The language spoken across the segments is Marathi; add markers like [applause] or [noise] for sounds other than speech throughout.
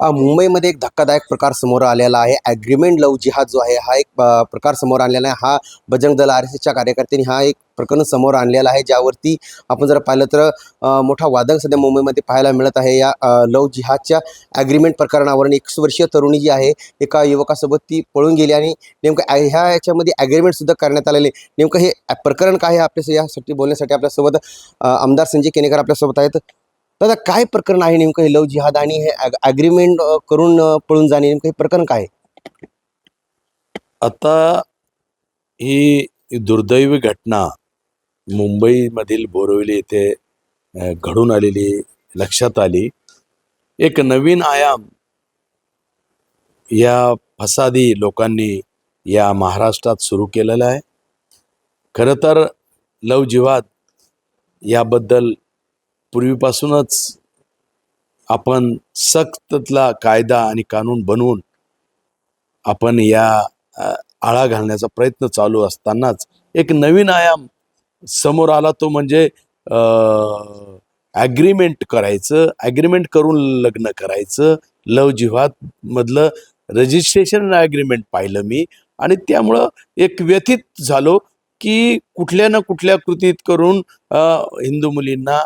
मुंबईमध्ये एक धक्कादायक प्रकार समोर आलेला आहे. ॲग्रीमेंट लव जिहाद जो आहे हा एक प्रकार समोर आणलेला आहे. हा बजरंग दल आर एस एसच्या कार्यकर्त्यांनी हा एक प्रकरण समोर आणलेला आहे ज्यावरती आपण जर पाहिलं तर मोठा वादक सध्या मुंबईमध्ये पाहायला मिळत आहे. या लव जिहादच्या ॲग्रीमेंट प्रकरणावरून एक वर्षीय तरुणी जी आहे एका युवकासोबत ती पळून गेली आणि नेमकं ह्या याच्यामध्ये ॲग्रीमेंटसुद्धा करण्यात आलेले नेमकं हे प्रकरण काय आहे आपल्या यासाठी बोलण्यासाठी आपल्यासोबत आमदार संजय केनेकर आपल्यासोबत आहेत. दादा काय प्रकरण आहे नेमकं हे लव जिहाद आणि हे अग्रीमेंट करून पळून जाणे नेमकं हे प्रकरण काय? आता ही दुर्दैवी घटना मुंबईमधील बोरवली येथे घडून आलेली लक्षात आली. एक नवीन आयाम या फसादी लोकांनी या महाराष्ट्रात सुरू केलेला आहे. खरं तर लव जिहाद याबद्दल पूर्वीपासूनच आपण सक्ततला कायदा आणि कानून बनवून आपण या आळा घालण्याचा प्रयत्न चालू असतानाच एक नवीन आयाम समोर आला तो म्हणजे ॲग्रीमेंट करायचं ॲग्रीमेंट करून लग्न करायचं. लव जिहाद मधलं रजिस्ट्रेशन ॲग्रीमेंट पाहिलं मी आणि त्यामुळं एक व्यथित झालो. की कुठल्या ना कुठल्या कृतीत करून हिंदू मुलींना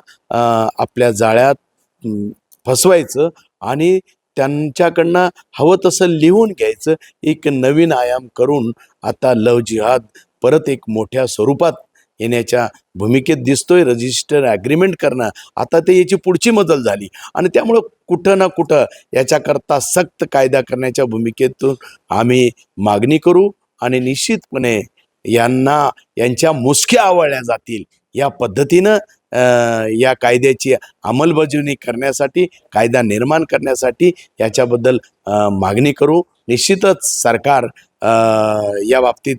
आपल्या जाळ्यात फसवायचं आणि त्यांच्याकडनं हवं तसं लिहून घ्यायचं. एक नवीन आयाम करून आता लव जिहाद परत एक मोठ्या स्वरूपात येण्याच्या भूमिकेत दिसतोय. रजिस्टर ॲग्रीमेंट करणं. आता ते याची पुढची मजल झाली. आणि त्यामुळं कुठं ना कुठं याच्याकरता सक्त कायदा करण्याच्या भूमिकेतून आम्ही मागणी करू आणि निश्चितपणे यांना यांच्या मुसक्या आवळल्या जातील. या पद्धतीनं अं, या कायद्याची अंमलबजावणी करण्यासाठी कायदा निर्माण करण्यासाठी याच्याबद्दल अं, मागणी करू. निश्चितच सरकार अं, या बाबतीत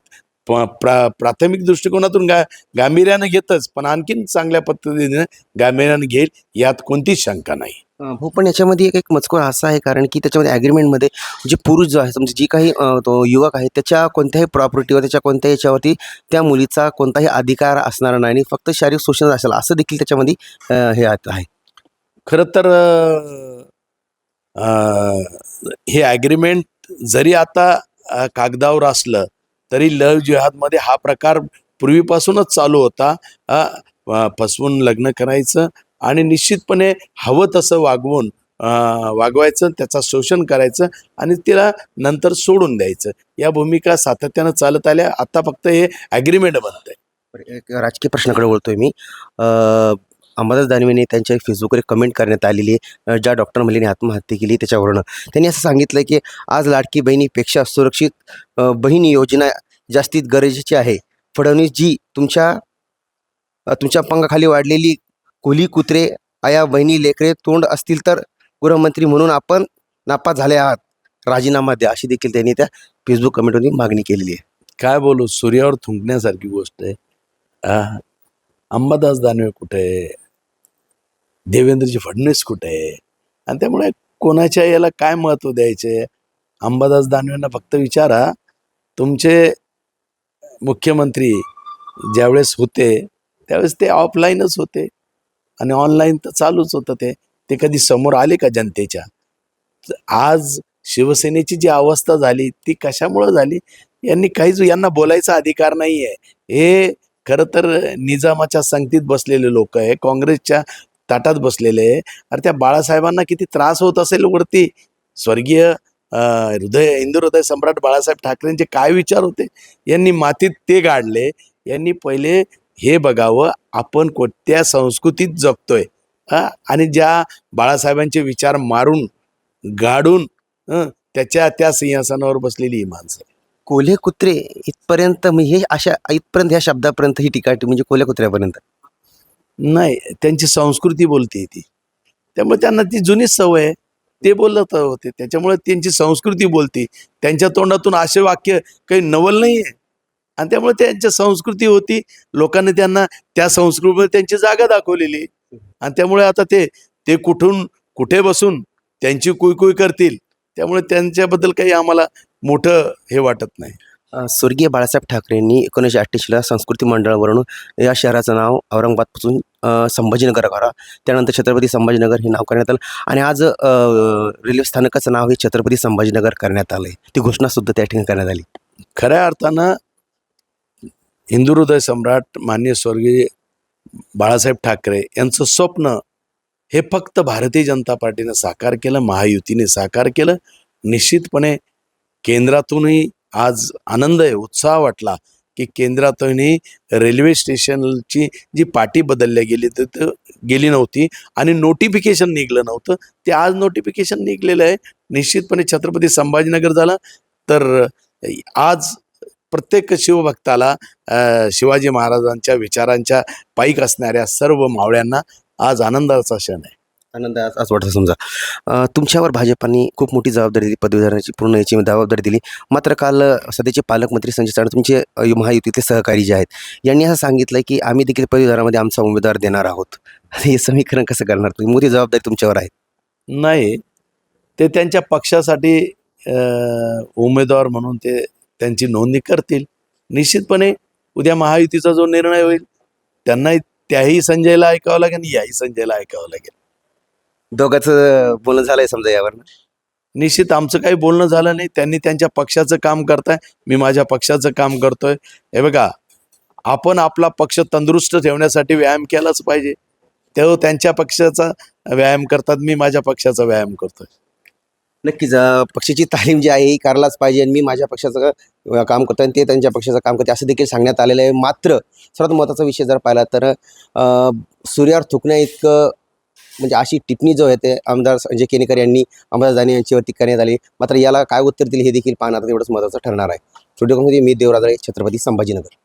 प्रा प्राथमिक दृष्टिकोनातून गा गांभीर्यानं घेतच पण आणखीन चांगल्या पद्धतीने गांभीर्यानं घेईल यात कोणतीच शंका नाही. हो पण याच्यामध्ये एक एक मजकूर असा आहे कारण की त्याच्यामध्ये ॲग्रीमेंटमध्ये जे पुरुष जो आहे समजा जी काही तो युवक आहे त्याच्या कोणत्याही प्रॉपर्टीवर त्याच्या कोणत्याही याच्यावरती त्या मुलीचा कोणताही अधिकार असणार नाही आणि फक्त शारीरिक शोषण असेल असं देखील त्याच्यामध्ये हे आत- आहे. खरं तर हे ॲग्रीमेंट जरी आता कागदावर असलं तरी लव जिहादमध्ये हा प्रकार पूर्वीपासूनच चालू होता. फसवून लग्न करायचं आणि निश्चितपणे हवं तसं वागवून वागवायचं त्याचा शोषण करायचं आणि तिला नंतर सोडून द्यायचं. या भूमिका सातत्यानं चालत आल्या. आता फक्त हे ॲग्रीमेंट बनत आहे एक राजकीय प्रश्नाकडे बोलतोय मी. अंबादास दानवेने त्यांच्या फेसबुकवर कमेंट करण्यात आलेली आहे. ज्या डॉक्टर महिलेने आत्महत्या केली त्याच्यावरनं. त्यांनी असं सांगितलं की आज लाडकी बहिणीपेक्षा सुरक्षित बहीण योजना जास्तीत गरजेची आहे. फडणवीसजी तुमच्या तुमच्या पंगाखाली वाढलेली कोली कुत्रे आया बहिणी लेकरे तोंड असतील तर गृहमंत्री म्हणून आपण नापास झाले आहात. राजीनामा द्या. अशी देखील त्यांनी त्या फेसबुक कमेंटमध्ये मागणी केलेली आहे. काय बोलू सूर्यावर थुंकण्यासारखी गोष्ट आहे. अंबादास दानवे कुठे? आहे देवेंद्रजी फडणवीस कुठे आहे? आणि त्यामुळे कोणाच्या याला काय महत्त्व द्यायचे? अंबादास दानवेंना फक्त विचारा. तुमचे मुख्यमंत्री ज्यावेळेस होते त्यावेळेस ते ऑफलाईनच होते. आणि ऑनलाईन तर चालूच होतं ते. ते कधी समोर आले का जनतेच्या? आज शिवसेनेची जी अवस्था झाली ती कशामुळं झाली? यांनी काहीच यांना बोलायचा अधिकार नाही आहे हे खरं तर निजामाच्या संगतीत बसलेले लोक आहे. काँग्रेसच्या ताटात बसलेले आहे. अरे त्या बाळासाहेबांना किती त्रास होत असेल वरती. स्वर्गीय हृदय हिंदू हृदय सम्राट बाळासाहेब ठाकरेंचे काय विचार होते? यांनी मातीत ते गाडले. यांनी पहिले हे बघावं आपण कोणत्या संस्कृतीत जगतोय. आणि ज्या बाळासाहेबांचे विचार मारून गाडून हं, त्याच्या त्या सिंहासनावर बसलेली ही माणसं. कोल्हे कुत्रे इथपर्यंत म्हणजे हे अशा इथपर्यंत ह्या शब्दापर्यंत ही टीका म्हणजे कोल्हे कुत्र्यापर्यंत. नाही त्यांची संस्कृती बोलते ती. त्यामुळे त्यांना ती जुनीच सवय आहे. ते बोलत होते. त्याच्यामुळे त्यांची संस्कृती बोलते. त्यांच्या तोंडातून असे वाक्य काही नवल नाही आहे. आणि त्यामुळे त्यांची संस्कृती होती. लोकांनी त्यांना त्या संस्कृतीमध्ये त्यांची जागा दाखवलेली. आहे. आणि त्यामुळे आता ते ते कुठून कुठे बसून त्यांची कुई कुई करतील. त्यामुळे त्यांच्याबद्दल काही आम्हाला मोठं हे वाटत नाही. स्वर्गीय बाळासाहेब ठाकरेंनी एकोणीसशे अठ्ठ्याऐंशीला संस्कृती मंडळावरून या शहराचं नाव औरंगाबादपासून संभाजीनगर करा त्यानंतर छत्रपती संभाजीनगर हे नाव करण्यात आलं आणि आज रेल्वे स्थानकाचं नाव हे छत्रपती संभाजीनगर करण्यात आलं आहे ती घोषणासुद्धा त्या ठिकाणी करण्यात आली. खऱ्या अर्थानं हिंदुहृदय सम्राट मान्य स्वर्गीय बाळासाहेब ठाकरे यांचं स्वप्न हे फक्त भारतीय जनता पार्टीनं साकार केलं महायुतीने साकार केलं निश्चितपणे केंद्रातूनही आज आनंद आहे उत्साह वाटला की केंद्रातूनही रेल्वे स्टेशनची जी पाटी बदलल्या गेली तर गेली नव्हती आणि नोटिफिकेशन निघलं नव्हतं. ते आज नोटिफिकेशन निघलेलं आहे. निश्चितपणे छत्रपती संभाजीनगर झालं. तर आज प्रत्येक शिवभक्ताला शिवाजी महाराजांच्या विचारांच्या पायीक असणाऱ्या सर्व मावळ्यांना आज आनंदाचा क्षण आहे. आनंद आज आज वाटतं समजा. तुमच्यावर भाजपाने खूप मोठी जबाबदारी दिली पदवीधराची पूर्ण याची जबाबदारी दिली. मात्र काल सध्याचे पालकमंत्री संजय चव्हाण तुमचे महायुतीतले सहकारी जे आहेत यांनी असं सांगितलं की आम्ही देखील पदवीधरामध्ये आमचा उमेदवार देणार आहोत. [laughs] हे समीकरण कसं करणार तुम्ही? मोठी जबाबदारी तुमच्यावर आहे. नाही ते त्यांच्या पक्षासाठी उमेदवार म्हणून ते त्यांची नोंदणी करतील. निश्चितपणे उद्या महायुतीचा जो निर्णय होईल त्यांनाही त्याही संजयला ऐकावं लागेल याही संजयला ऐकावं लागेल. दोघांचं बोलणं झालंय समजा यावर निश्चित आमचं काही बोलणं झालं नाही. त्यांनी त्यांच्या पक्षाचं काम करताय. मी माझ्या पक्षाचं काम करतोय. हे बघा आपण आपला पक्ष तंदुरुस्त ठेवण्यासाठी व्यायाम केलाच पाहिजे. तेव्हा त्यांच्या पक्षाचा व्यायाम करतात. मी माझ्या पक्षाचा व्यायाम करतोय. नक्कीच अ, पक्षाची तालीम जी आहे ही करायलाच पाहिजे आणि मी माझ्या पक्षाचं अ, काम करतो आणि ते त्यांच्या पक्षाचं काम करते असं देखील सांगण्यात आलेलं आहे. मात्र सर्वात महत्त्वाचा विषय जर पाहिला तर अ, सूर्यावर थुकण्या इतकं म्हणजे अशी टिप्पणी जो आहे ते आमदार संजय केनेकर यांनी आमदार जाणे यांच्यावरती करण्यात आली. मात्र याला काय उत्तर दिले हे देखील पाहणार तेवढंच महत्त्वाचं ठरणार आहे. स्टुडिओमध्ये मी देवराज छत्रपती संभाजीनगर.